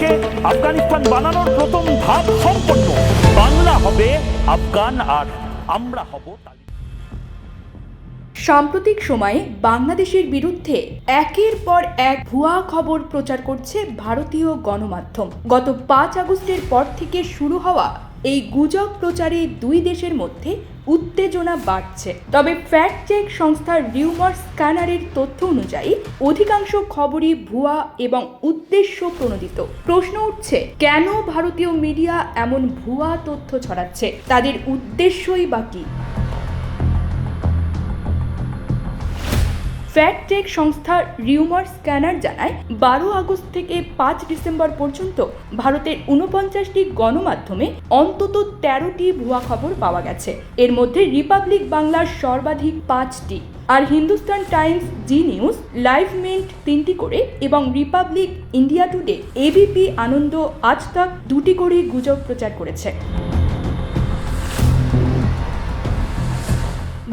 বাংলাদেশকে আফগানিস্তান বানানোর প্রথম ধাপ সম্পন্ন। বাংলা হবে আফগান আর আমরা হব সাম্প্রতিক সময়ে বাংলাদেশের বিরুদ্ধে একের পর এক ভুয়া খবর প্রচার করছে ভারতীয় গণমাধ্যম। গত পাঁচ আগস্টের পর থেকে শুরু হওয়া এই গুজব প্রচারে দুই দেশের মধ্যে উত্তেজনা বাড়ছে। তবে ফ্যাক্ট চেক সংস্থার রিউমার স্ক্যানারের তথ্য অনুযায়ী অধিকাংশ খবরই ভুয়া এবং উদ্দেশ্য প্রণোদিত। প্রশ্ন উঠছে, কেন ভারতীয় মিডিয়া এমন ভুয়া তথ্য ছড়াচ্ছে? তাদের উদ্দেশ্যই বা কী? ফ্যাক্ট চেক সংস্থা রিউমার স্ক্যানার জানায়, বারো আগস্ট থেকে পাঁচ ডিসেম্বর পর্যন্ত ভারতের উনপঞ্চাশটি গণমাধ্যমে অন্তত তেরোটি ভুয়া খবর পাওয়া গেছে। এর মধ্যে রিপাবলিক বাংলার সর্বাধিক পাঁচটি আর Hindustan Times, Zee News, Live Mint তিনটি করে এবং Republic India Today ABP Ananda Aaj Tak দুটি করে গুজব প্রচার করেছে।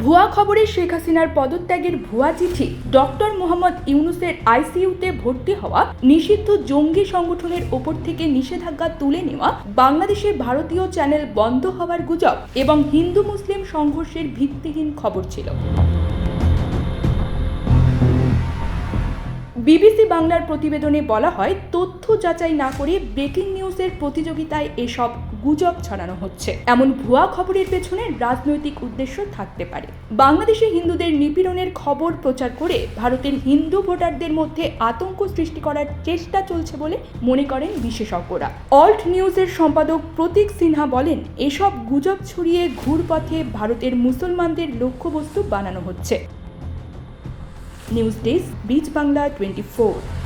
ভুয়া খবরে শেখ হাসিনার পদত্যাগের ভুয়া চিঠি ডক্টর মোহাম্মদ ইউনুসের আইসিইউতে ভর্তি হওয়া নিষিদ্ধ জঙ্গি সংগঠনের ওপর থেকে নিষেধাজ্ঞা তুলে নেওয়া বাংলাদেশের ভারতীয় চ্যানেল বন্ধ হওয়ার গুজব এবং হিন্দু মুসলিম সংঘর্ষের ভিত্তিহীন খবর ছিল। বিবিসি বাংলার প্রতিবেদনে বলা হয়, তথ্য যাচাই না করে ব্রেকিং নিউজের প্রতিযোগিতায় এসব গুজব ছড়ানো হচ্ছে। এমন ভুয়া খবরের পেছনে রাজনৈতিক উদ্দেশ্য থাকতে পারে। বাংলাদেশে হিন্দুদের নিপীড়নের খবর প্রচার করে ভারতের হিন্দু ভোটারদের মধ্যে আতঙ্ক সৃষ্টি করার চেষ্টা চলছে বলে মনে করেন বিশেষজ্ঞরা। অল্ট নিউজের সম্পাদক প্রতীক সিনহা বলেন, এসব গুজব ছড়িয়ে ঘুরপথে ভারতের মুসলমানদের লক্ষ্যবস্তু বানানো হচ্ছে। নিউজ ডেস্ক বিচ বাংলা টোয়েন্টি ফোর।